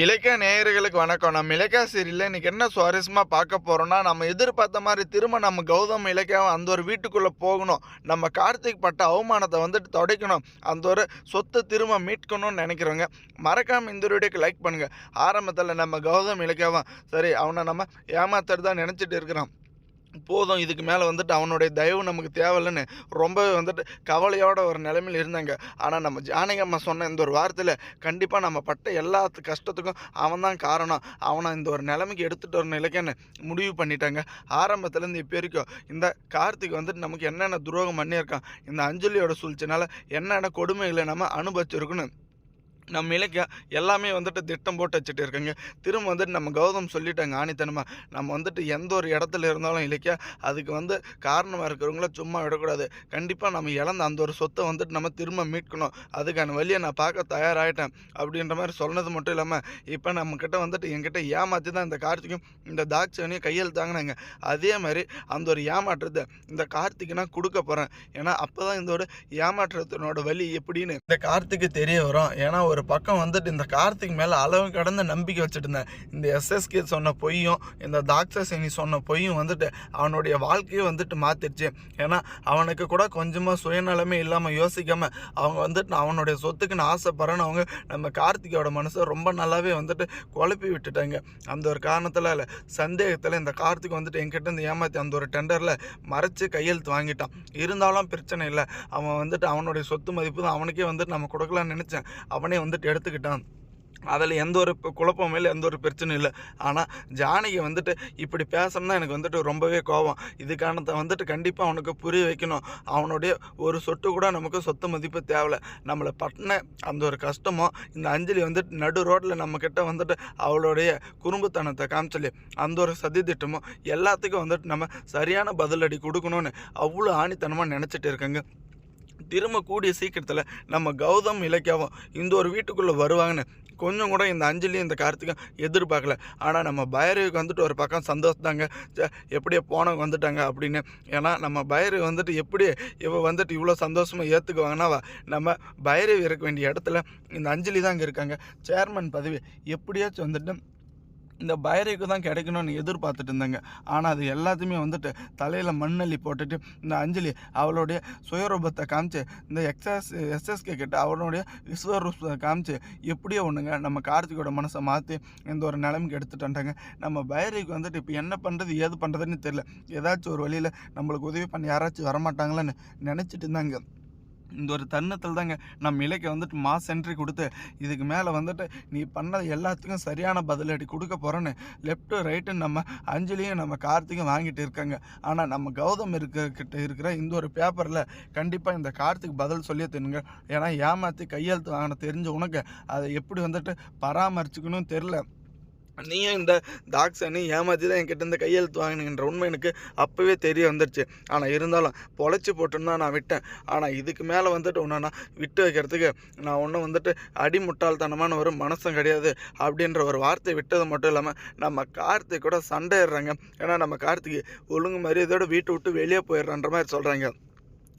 இலக்கிய நேயர்களுக்கு வணக்கம். நம்ம இலக்கிய சீரியலில் இன்னைக்கு என்ன சுவாரஸ்யமாக பார்க்க போகிறோம்னா நம்ம எதிர்பார்த்த மாதிரி திரும்ப நம்ம கௌதம் இலக்கியாவும் அந்த ஒரு வீட்டுக்குள்ளே போகணும். நம்ம கார்த்திக் பட்ட அவமானத்தை வந்துட்டு துடைக்கணும். அந்த ஒரு சொத்தை திரும்ப மீட்கணும்னு நினைக்கிறவங்க மறக்காமல் இந்த வீடியோக்கு லைக் பண்ணுங்கள் ஆரம்பத்தில் நம்ம கௌதம் இலக்கியாவும் சரி அவனை நம்ம ஏமாத்துறது தான் நினச்சிட்டு இருக்கிறோம். போதும் இதுக்கு மேலே வந்துட்டு அவனுடைய தயவு நமக்கு தேவையில்லைன்னு ரொம்பவே வந்துட்டு கவலையோட ஒரு நிலைமையில் இருந்தாங்க. ஆனால் நம்ம ஜானகி அம்மா சொன்ன இந்த ஒரு வார்த்தையில் கண்டிப்பாக நம்ம பட்ட எல்லா கஷ்டத்துக்கும் அவன் தான் காரணம். அவனை இந்த ஒரு நிலைமைக்கு எடுத்துகிட்டு வரணும் இலக்கன்னு முடிவு பண்ணிட்டாங்க. ஆரம்பத்துலேருந்து இப்போ வரைக்கும் இந்த கார்த்திக் வந்துட்டு நமக்கு என்னென்ன துரோகம் பண்ணியிருக்கான் இந்த அஞ்சலியோட சூழ்ச்சினால என்னென்ன கொடுமைகளை நம்ம அனுபவிச்சிருக்குன்னு நம்ம இலக்கிய எல்லாமே வந்துட்டு திட்டம் போட்டு வச்சுட்டு இருக்கேங்க. திரும்ப வந்துட்டு நம்ம கௌதம் சொல்லிட்டாங்க ஆணித்தனமாக நம்ம வந்துட்டு எந்த ஒரு இடத்துல இருந்தாலும் இலக்கியா அதுக்கு வந்து காரணமாக இருக்கிறவங்கள சும்மா விடக்கூடாது. கண்டிப்பாக நம்ம இழந்த அந்த ஒரு சொத்தை வந்துட்டு நம்ம திரும்ப மீட்கணும். அதுக்கான வழியை நான் பார்க்க தயாராகிட்டேன் அப்படின்ற மாதிரி சொன்னது மட்டும் இல்லாமல் இப்போ நம்மக்கிட்ட வந்துட்டு என்கிட்ட ஏமாற்றி தான் இந்த கார்த்திக்கும் இந்த தாட்சணியும் கையெழுத்தாங்கினாங்க அதே மாதிரி அந்த ஒரு ஏமாற்றத்தை இந்த கார்த்திக்கு நான் கொடுக்க போகிறேன் ஏன்னா அப்போ தான் இந்த ஒரு ஏமாற்றத்தினோட வழி எப்படின்னு இந்த கார்த்திக்கு தெரிய வரும். ஏன்னா ஒரு ஒரு பக்கம் வந்துட்டு இந்த கார்த்திக் மேலே அளவு கடந்த நம்பிக்கை வச்சுட்டு இருந்தேன். இந்த எஸ்எஸ்கே சொன்ன பொய்யும் இந்த தாக்ஷசேனி சொன்ன பொய்யும் வந்துட்டு அவனுடைய வாழ்க்கையை வந்துட்டு மாற்றிடுச்சு ஏன்னா அவனுக்கு கூட கொஞ்சமாக சுயநலமே இல்லாமல் யோசிக்காமல் அவங்க வந்துட்டு அவனுடைய சொத்துக்குன்னு ஆசைப்படுறேன்னு அவங்க நம்ம கார்த்திகோட மனசை ரொம்ப நல்லாவே வந்துட்டு குழப்பி விட்டுட்டாங்க. அந்த ஒரு காரணத்தில் இல்லை சந்தேகத்தில் இந்த கார்த்திக் வந்துட்டு என்கிட்ட இருந்து ஏமாற்றி அந்த ஒரு டெண்டரில் மறைச்சு கையெழுத்து வாங்கிட்டான். இருந்தாலும் பிரச்சனை இல்லை. அவன் வந்துட்டு அவனுடைய சொத்து மதிப்பு தான் அவனுக்கே வந்துட்டு நம்ம கொடுக்கலாம்னு நினச்சேன். அவனே வந்துட்டு எடுத்துக்கிட்டான். அதில் எந்த ஒரு குழப்பமும் இல்லை எந்த ஒரு பிரச்சனையும் இல்லை. ஆனால் ஜானகி வந்துட்டு இப்படி பேசணும்னா எனக்கு வந்துட்டு ரொம்பவே கோபம் இதுக்கானத்தை வந்துட்டு கண்டிப்பாக அவனுக்கு புரிய வைக்கணும். அவனுடைய ஒரு சொட்டு கூட நமக்கு சொத்து மதிப்பு தேவை நம்மளை பட்டின அந்த ஒரு கஷ்டமோ இந்த அஞ்சலி வந்துட்டு நடு ரோட்டில் நம்மக்கிட்ட வந்துட்டு அவளுடைய குறும்புத்தனத்தை காமிச்சலி. அந்த ஒரு சதி திட்டமோ எல்லாத்துக்கும் வந்துட்டு நம்ம சரியான பதிலடி கொடுக்கணும்னு அவ்வளோ ஆணித்தனமாக நினச்சிட்டு இருக்காங்க. திரும்ப கூடிய சீக்கிரத்தில் நம்ம கௌதம் இலக்கியாவும் இந்த ஒரு வீட்டுக்குள்ளே வருவாங்கன்னு கொஞ்சம் கூட இந்த அஞ்சலியும் இந்த கார்த்திகம் எதிர்பார்க்கல. ஆனால் நம்ம பைரவிக்கு வந்துட்டு ஒரு பக்கம் சந்தோஷம் எப்படியே எப்படியோ போனவங்க வந்துட்டாங்க அப்படின்னு. ஏன்னா நம்ம பைரவி வந்துட்டு எப்படி இவ வந்துட்டு இவ்வளோ சந்தோஷமாக ஏற்றுக்குவாங்கன்னா நம்ம பைரவி இருக்க வேண்டிய இடத்துல இந்த அஞ்சலி தான் இங்கே இருக்காங்க. சேர்மன் பதவி எப்படியாச்சும் வந்துட்டு இந்த பைரவிக்கு தான் கிடைக்கணும்னு எதிர்பார்த்துட்டு இருந்தாங்க. ஆனால் அது எல்லாத்தையுமே வந்துட்டு தலையில் மண்ணள்ளி போட்டுட்டு இந்த அஞ்சலி அவளுடைய சுயரூபத்தை காமிச்சு இந்த எக்ஸஸ் எஸ்எஸ்கே கிட்ட அவளுடைய விஸ்வரூபத்தை காமிச்சு எப்படியோ ஒன்றுங்க நம்ம கார்த்திகோட மனசை மாற்றி இந்த ஒரு நிலைமைக்கு எடுத்துகிட்டு வந்துட்டாங்க நம்ம பைரவிக்கு வந்துட்டு இப்போ என்ன பண்ணுறது ஏது பண்ணுறதுன்னு தெரியல. ஏதாச்சும் ஒரு வழியில் நம்மளுக்கு உதவி பண்ண யாராச்சும் வரமாட்டாங்களான்னு நினச்சிட்டு இருந்தாங்க. இந்த ஒரு தருணத்தில் தாங்க நம்ம இலக்கை வந்துட்டு மாஸ் என்ட்ரி கொடுத்து இதுக்கு மேலே வந்துட்டு நீ பண்ண எல்லாத்துக்கும் சரியான பதிலடி கொடுக்க போகிறோன்னு லெஃப்ட்டு ரைட்டு நம்ம அஞ்சலியும் நம்ம கார்த்திக்கும் வாங்கிட்டு இருக்காங்க. ஆனால் நம்ம கௌதம் இருக்கிட்ட இருக்கிற இந்த ஒரு பேப்பரில் கண்டிப்பாக இந்த கார்த்திக் பதில் சொல்லியே தின்னுங்க ஏன்னா ஏமாற்றி கையெழுத்து வாங்கின தெரிஞ்ச உனக்கு அதை எப்படி வந்துட்டு பராமரிச்சுக்கணும் தெரில நீயும் இந்த டாக்ஸனி ஏமாற்றி தான் என்கிட்ட இந்த கையெழுத்து வாங்கினுன்ற உண்மை எனக்கு அப்போவே தெரிய வந்துடுச்சு ஆனால் இருந்தாலும் பொழைச்சி போட்டுன்னு தான் நான் விட்டேன். ஆனால் இதுக்கு மேலே வந்துட்டு ஒன்றுனா விட்டு வைக்கிறதுக்கு நான் ஒன்றும் வந்துட்டு அடிமுட்டாள்தனமான ஒரு மனசும் கிடையாது அப்படின்ற ஒரு வார்த்தை விட்டது மட்டும் இல்லாமல் நம்ம கார்த்திக் கூட சண்டையிடுறாங்க. ஏன்னா நம்ம கார்த்திக் ஒழுங்கு மரியாதையோட வீட்டை விட்டு வெளியே போயிடுறான்ற மாதிரி சொல்கிறாங்க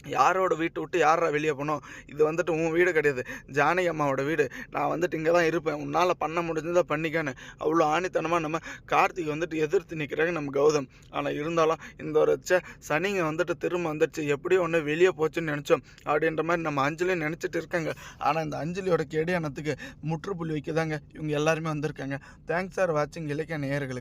யாரோட வீட்டை விட்டு யாரா வெளியே போனோம்? இது வந்துட்டு உன் வீடு கிடையாது. ஜானகி அம்மாவோட வீடு. நான் வந்துட்டு இங்கே தான் இருப்பேன். உன்னால் பண்ண முடிஞ்சதை பண்ணிக்கன்னு. அவ்வளோ ஆணித்தனமாக நம்ம கார்த்திகை வந்துட்டு எதிர்த்து நிற்கிறாங்க நம்ம கௌதம். ஆனால் இருந்தாலும் இந்த ஒரு சனிங்க வந்துட்டு திரும்ப வந்துடுச்சு எப்படியும் ஒன்று வெளியே போச்சுன்னு நினச்சோம். அப்படின்ற மாதிரி நம்ம அஞ்சலியும் நினச்சிட்டு இருக்காங்க. ஆனால் இந்த அஞ்சலியோட கேடியானத்துக்கு முற்றுப்புள்ளி வைக்கதாங்க இவங்க எல்லாருமே வந்திருக்காங்க. தேங்க்ஸ் ஃபார் வாட்சிங் இலக்கிய நேயர்களுக்கு.